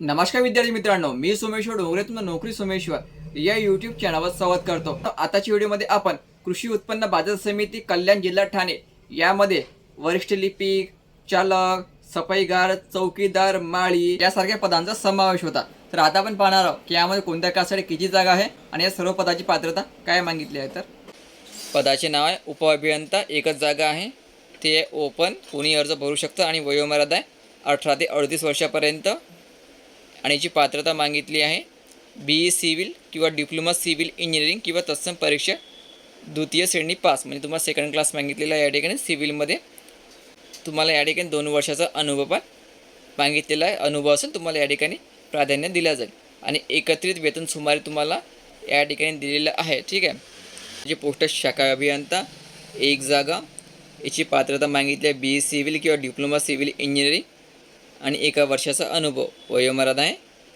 नमस्कार विद्यार्थी मित्रांनो मी सोमेश्वर डोंगरे तुमचा नोकरी सोमेश्वर. या युट्यूब चॅनलवर संवाद करतो. आताच्या व्हिडिओमध्ये आपण कृषी उत्पन्न बाजार समिती कल्याण जिल्हा ठाणे यामध्ये वरिष्ठ लिपिक चालक सफाईगार चौकीदार माळी यासारख्या पदांचा समावेश होता. तर आता आपण पाहणार आहोत की यामध्ये कोणत्या कासाठी किती जागा आहे आणि या सर्व पदाची पात्रता काय मागितली आहे तर? पदाचे नाव आहे उपअभियंता एकच जागा आहे. ते ओपन कोणी अर्ज भरू शकतं आणि वयोमर्यादा आहे अठरा ते अडतीस वर्षापर्यंत. आणि याची पात्रता मागितली आहे. बी ई सिव्हिल किंवा डिप्लोमा सिव्हिल इंजिनिअरिंग किंवा तत्सम परीक्षा द्वितीय श्रेणी पास. म्हणजे तुम्हाला सेकंड क्लास मागितलेला आहे या ठिकाणी सिव्हिलमध्ये तुम्हाला या ठिकाणी दोन वर्षाचा अनुभव पण मागितलेला आहे. अनुभव असून तुम्हाला या ठिकाणी प्राधान्य दिलं जाईल. आणि एकत्रित वेतन सुमारे तुम्हाला या ठिकाणी दिलेलं आहे. ठीक आहे? जे पोस्ट शाखा अभियंता एक जागा. याची पात्रता मागितली आहे बी ई सिव्हिल किंवा डिप्लोमा सिव्हिल इंजिनिअरिंग आणि एका वर्षाचा अनुभव. वयोमर्यादा आहे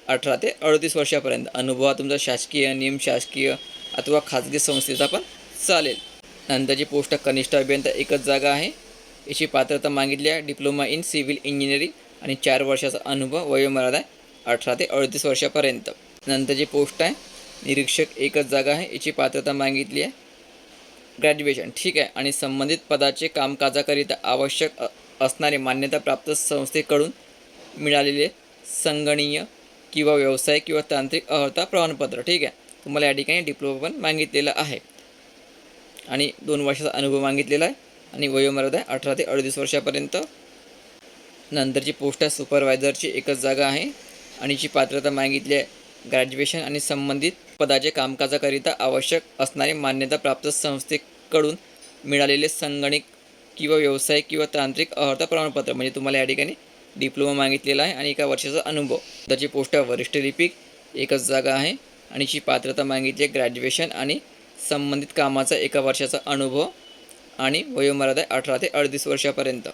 अठरा ते अडतीस वर्षापर्यंत. अनुभव हा तुमचा शासकीय निमशासकीय अथवा खाजगी संस्थेचा पण चालेल. नंतरची पोस्ट कनिष्ठ अभियंता एकच जागा आहे. याची पात्रता मागितली आहे डिप्लोमा इन सिव्हिल इंजिनिअरिंग आणि चार वर्षाचा अनुभव वयोमर्यादा आहे अठरा ते अडतीस वर्षापर्यंत. नंतरची पोस्ट आहे निरीक्षक एकच जागा आहे. याची पात्रता मागितली आहे. ग्रॅज्युएशन ठीक आहे. आणि संबंधित पदाचे कामकाजाकरिता आवश्यक असणारे मान्यताप्राप्त संस्थेकडून मिळालेले संगणीय किंवा व्यवसाय किंवा तांत्रिक अर्हता प्रमाणपत्र ठीक आहे? तुम्हाला या ठिकाणी डिप्लोमा पण मागितलेला आहे. आणि दोन वर्षाचा अनुभव मागितलेला आहे. आणि वयोमर्यादा आहे अठरा ते अडतीस वर्षापर्यंत. नंतरची पोस्ट आहे सुपरवायझरची एकच जागा आहे. आणि जी पात्रता मागितली आहे ग्रॅज्युएशन आणि संबंधित पदाचे कामकाजाकरिता आवश्यक असणारे मान्यताप्राप्त संस्थेकडून मिळालेले संगणक किंवा व्यवसाय किंवा तांत्रिक अर्हता प्रमाणपत्र म्हणजे तुम्हाला या ठिकाणी डिप्लोमा मागितलेला आहे आणि एका वर्षाचा अनुभव. त्याची पोस्ट आहे वरिष्ठ लिपिक एकच जागा आहे आणि जी पात्रता मागितली आहे ग्रॅज्युएशन आणि संबंधित कामाचा एका वर्षाचा अनुभव आणि वयोमर्यादा आहे अठरा ते अडतीस वर्षापर्यंत.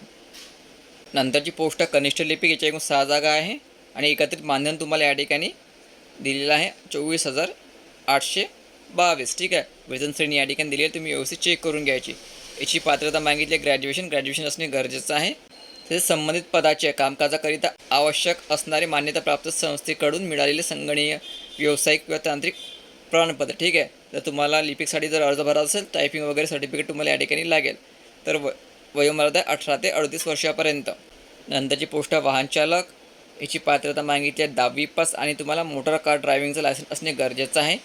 नंतरची पोस्ट आहे कनिष्ठ लिपिक याच्या एकूण सहा जागा आहे आणि एकत्रित मानधन तुम्हाला या ठिकाणी दिलेलं आहे चोवीस हजार आठशे बावीस. ठीक आहे? वेतन श्रेणी या ठिकाणी दिली आहे तुम्ही व्यवस्थित चेक करून घ्यायची. याची पात्रता मागितली ग्रॅज्युएशन. ग्रॅज्युएशन असणे गरजेचं आहे. तसेच संबंधित पदाचे कामकाजाकरिता आवश्यक असणारे मान्यताप्राप्त संस्थेकडून मिळालेले संगणीय व्यावसायिक किंवा तांत्रिक प्रमाणपत्र. ठीक आहे? तर तुम्हाला लिपिकसाठी जर अर्ज भरायचा असेल टायपिंग वगैरे सर्टिफिकेट तुम्हाला या ठिकाणी लागेल. तर व वयोमर्यादा अठरा ते अडतीस वर्षापर्यंत. नंतरची पोस्ट वाहनचालक वाहन चालक. याची पात्रता मागितली आहे दहावी पास आणि तुम्हाला मोटर कार ड्रायव्हिंगचं लायसन्स असणे गरजेचं आहे.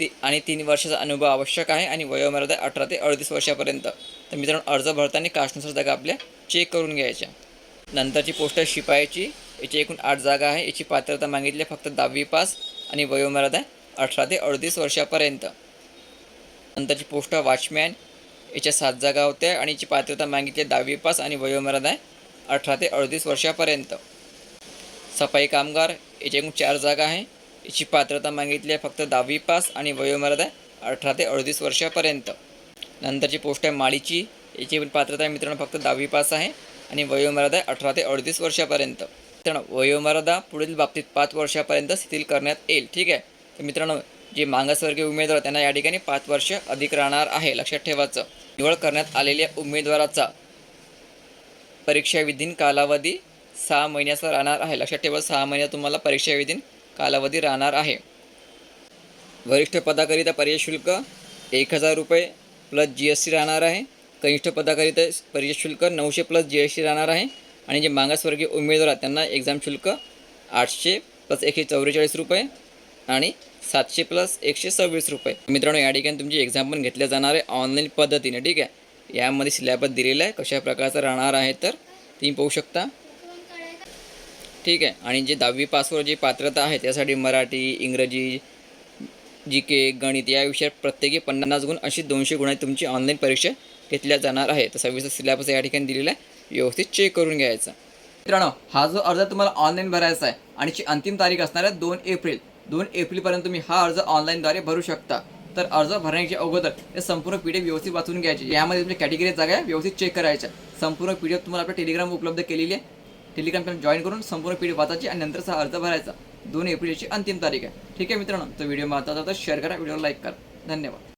ती आणि तीन वर्षाचा अनुभव आवश्यक आहे आणि वयोमर्यादा अठरा ते अडतीस वर्षापर्यंत. तर मित्रांनो अर्ज भरताना कास्टनुसार जागा आपल्या चेक करून घ्यायच्या. नंतरची पोस्ट आहे शिपायाची याची एकूण आठ जागा आहे. याची पात्रता मागितली आहे फक्त दहावी पास आणि वयोमर्यादा अठरा ते अडतीस वर्षापर्यंत. नंतरची पोस्ट वॉचमॅन याच्या सात जागा होत्या आणि याची पात्रता मागितली आहे दहावी पास आणि वयोमर्यादा अठरा ते अडतीस वर्षापर्यंत. सफाई कामगार याची एकूण चार जागा आहे. याची पात्रता मागितली आहे फक्त दहावी पास आणि वयोमर्यादा अठरा ते अडतीस वर्षापर्यंत. नंतरची पोस्ट आहे माळीची याची पात्रता आहे मित्रांनो फक्त दहावी पास आहे आणि वयोमर्यादा आहे अठरा ते अडतीस वर्षापर्यंत. मित्रांनो वयोमर्यादा पुढील बाबतीत पाच वर्षापर्यंत शिथिल करण्यात येईल ठीक आहे? तर मित्रांनो जे मागासवर्गीय उमेदवार त्यांना या ठिकाणी पाच वर्ष अधिक राहणार आहे लक्षात ठेवायचं. निवड करण्यात आलेल्या उमेदवाराचा परीक्षाविधीन कालावधी सहा महिन्याचा राहणार आहे. लक्षात ठेवा सहा महिन्यात तुम्हाला परीक्षाविधीन कालावधी राहणार आहे. वरिष्ठ पदाकरिता पर्याय शुल्क एक हजार रुपये प्लस जी एस टी राहणार आहे. कनिष्ठ पदाकरिता परीक्षा शुल्क नऊशे प्लस जी एस टी राहणार आहे. आणि जे मागासवर्गीय उमेदवार आहेत त्यांना एक्झाम शुल्क आठशे प्लस एकशे चौवेचाळीस रुपये आणि सातशे प्लस एकशे सव्वीस रुपये. मित्रांनो या ठिकाणी तुमची एक्झाम पण घेतल्या जाणार आहे ऑनलाईन पद्धतीने ठीक आहे? यामध्ये सिलेबस दिलेला आहे कशा प्रकारचा राहणार आहे तर तुम्ही पाहू शकता. ठीक आहे? आणि जे दहावी पासवर जी पात्रता आहे त्यासाठी मराठी इंग्रजी जी के गणित या विषयात प्रत्येकी पन्नास गुण अशी दोनशे गुणाची तुमची ऑनलाईन परीक्षा. घेतल्या जाणार आहे. तर सव्वीस सिलेबस या ठिकाणी दिलेला आहे. व्यवस्थित चेक करून घ्यायचा. मित्रांनो हा जो अर्ज तुम्हाला ऑनलाईन भरायचा आहे आणि ची अंतिम तारीख असणार आहे दोन एप्रिल. दोन एप्रिलपर्यंत तुम्ही हा अर्ज ऑनलाईनद्वारे भरू शकता. तर अर्ज भरण्याच्या अगोदर हे संपूर्ण पी डी एफ व्यवस्थित वाचून घ्यायची. यामध्ये तुमच्या कॅटेगरी जागा आहे व्यवस्थित चेक करायच्या. संपूर्ण पी डी एफ तुम्हाला आपल्या टेलिग्राम उपलब्ध केलेली आहे. टेलिग्राम चॅनल जॉईन करून संपूर्ण पी डी एफ वाचायची आणि नंतरचा अर्ज भरायचा. दोन एप्रिलची अंतिम तारीख आहे. ठीक आहे मित्रांनो तो व्हिडिओ महत्त्वाचा तर शेअर करा व्हिडिओ लाईक करा. धन्यवाद.